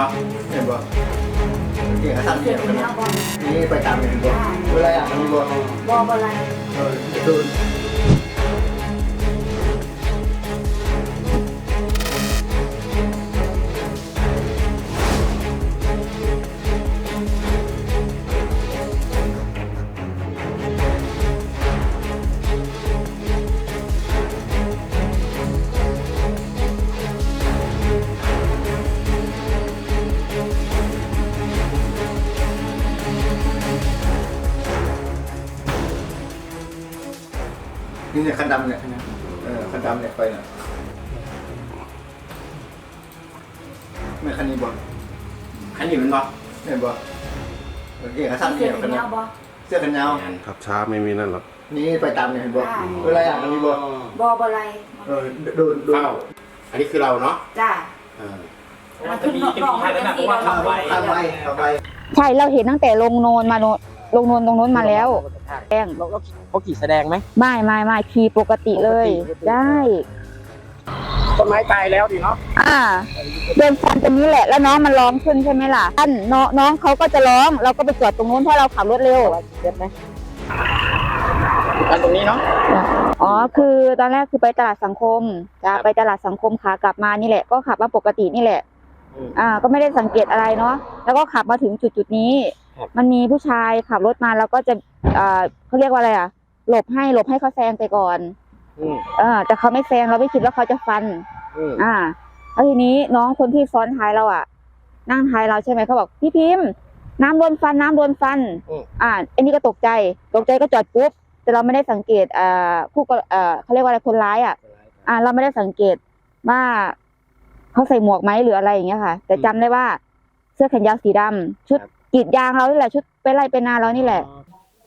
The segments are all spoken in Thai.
บ่เห็นบ่เก่งกระสันเสีเก่ยงงกันเนี้ยนะบอลนี่ไปตามเห็นบ่เวลาอยากมีบ่บอลอะไรเออดูนี่ เนี่ยคันดำเนี่ยเออคันดำเนี่ยไปเนี่ยไม่คันนี้บ่คันนี้มันบ่เห็นบ่เออเก่งกระสันเสีเก่ยงงกันเนี้นะยบอลเสื้อกันยาว ขับช้าไม่มีนั่นหรอกนี่ไปตามเนี่ยเห็นบ่เวลาอยากมีบ่บอลอะไรเออดูดูเฝ้าอันนี้คือเราเนาะจ้าเออมันขึ้นนอกนอกมันเป็นสีขับดำไปขับไปขับไปใช่เราเห็นตั้งแต่ลงโนนมาโน ลงโนนตรงนู้นมาแล้วแดงเราเขาขี่แสดงไหมไม่ไม่ไม่ขี่ปกติเลยปกติได้ต้นไม้ตายแล้วดิเนาะอ่าเดินฟันตรงนี้แหละ แล้วน้องมันร้องขึ้นใช่ไหมล่ะท่านน้องน้องเขาก็จะร้อง เราก็ไปจอดตรงนู้นเพราะเราขับรถเร็วเจ็บไหมกันตรงนี้เนาะอ๋อ คือตอนแรกคือไปตลาดสังคมจะครับไปตลาดสังคมขากลับมานี่แหละ ก็ขับมาปกตินี่แหละอืมอ่า ก็ไม่ได้สังเกตอะไรเนาะ แล้วก็ขับมาถึงจุดจุดๆนี้ครับ มันมีผู้ชายขับรถมาแล้วก็จะอ่าเขาเรียกว่าอะไรอะ หลบให้หลบให้เขาแซงไปก่อนอืมเออแต่เขาไม่แซงเราไม่คิดว่าเขาจะฟันอืมอ่าแล้วทีนี้น้องคนที่ซ้อนท้ายเราอะ นั่งท้ายเราใช่ไหมเขาบอกพี่พิมพ์น้ำโดนฟันน้ำโดนฟัน อ่าอันนี้ก็ตกใจ ตกใจก็จอดปุ๊บ แต่เราไม่ได้สังเกตอ่าผู้ก็เอ่อเขาเรียกว่าอะไรคนร้ายอะ อ่า เราไม่ได้สังเกตว่าเขาใส่หมวกไหมหรืออะไรอย่างเงี้ยค่ะ แต่จำได้ว่าเสื้อแขนยาวสีดำชุด กรีดยางเรานี่แหละ ชุดไปไล่ไปนาเรานี่แหละ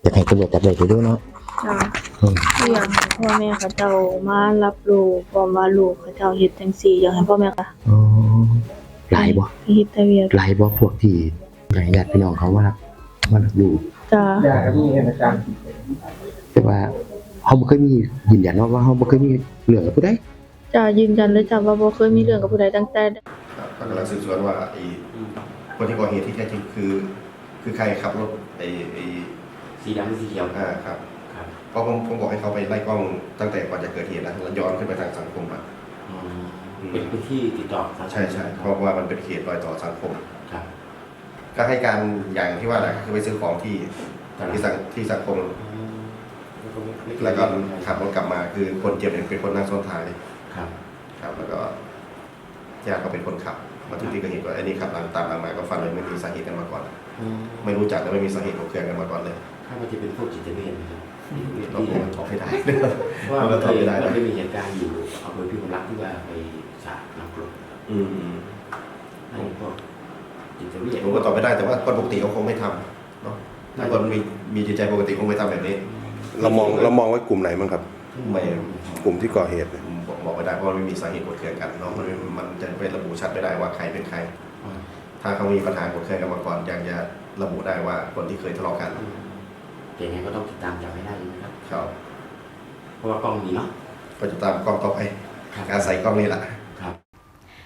อยากให้ตำรวจจับได้ไปด้วยเนาะจ้ะอยากให้พ่อแม่เขาเจ้ามารับรู้พร้อมว่าลูกเขาเจ้าเฮ็ดจังซี่อยากให้พ่อแม่ค่ะอ๋อหลายบ่เฮ็ดแต่เวียกหลายบ่พวกที่อยากให้ญาติพี่น้องเขาว่ารับว่ารับรู้จ้ะอยากให้มีเหตุการณ์แต่ว่าเขาบ่เคยมียืนยันว่าว่าเขาบ่เคยมีเรื่องกับผู้ใดจ้ะยืนยันเลยจ้ะว่าบ่เคยมีเรื่องกับผู้ใดตั้งแต่ครับก็กำลังสืบสวนว่าไอ้คนที่ก่อเหตุที่แท้จริงคือ คือใครขับรถไอ้ไอ้สีดำหรือสีเขียวอ่าครับครับเพราะผมผมบอกให้เขาไปไล่กล้องตั้งแต่ก่อนจะเกิดเหตุแล้วแล้วย้อนขึ้นไปทางสังคมอะอืมเป็นพื้นที่ติดต่อสังคมใช่ใช่เพราะว่ามันเป็นเขตรอยต่อสังคม ครับก็ให้การอย่างที่ว่าแหละคือไปซื้อของที่ที่สังที่สังคมอืมแล้วก็ขับรถกลับมาคือคนเจ็บเนี่ยเป็นคนนั่งซ้อนท้ายครับ ครับ แล้วก็ ญาติก็เป็นคนขับ มาถึงที่เกิดเหตุว่าไอ้นี่ขับหลังตามหลังมาก็ฟันเลยไม่มีสาเหตุกันมาก่อน อืมไม่รู้จักและไม่มีสาเหตุของเครื่องกันมาก่อนเลยถ้ามันจะเป็นพวกจิตเวชนะครับเราคงตอบไม่ได้เพราะว่าเรามันตอบไม่ได้มันนะเคยมีเหตุการณ์อยู่อำเภอพิมพ์รักที่ว่าไปสาดน้ำกรดนะครับอืมให้พวกจิตเวชผมก็ตอบไม่ได้แต่ว่าคนปกติเขาคงไม่ทำเนาะถ้าคนมีมีจิตใจปกติคงไม่ทำแบบนี้ เรามองเรามองไว้กลุ่มไหนมั้งครับ ไม่กลุ่มที่ก่อเหตุเนี่ยบอกบอกไม่ได้เพราะมันไม่มีสาเหตุกดเครื่องกันเนาะมันไม่มันจะไประบุชัดไม่ได้ว่าใครเป็นใครอืมถ้าเขามีปัญหากดเครื่องกันมาก่อนยังจะระบุได้ว่าคนที่เคยทะเลาะกันแต่ยังไงก็ต้องติดตามจับให้ได้นะครับเขาเพราะว่ากล้องมีเนาะก็จะตามกล้องต่อไปครับการใส่กล้องนี่แหละครับ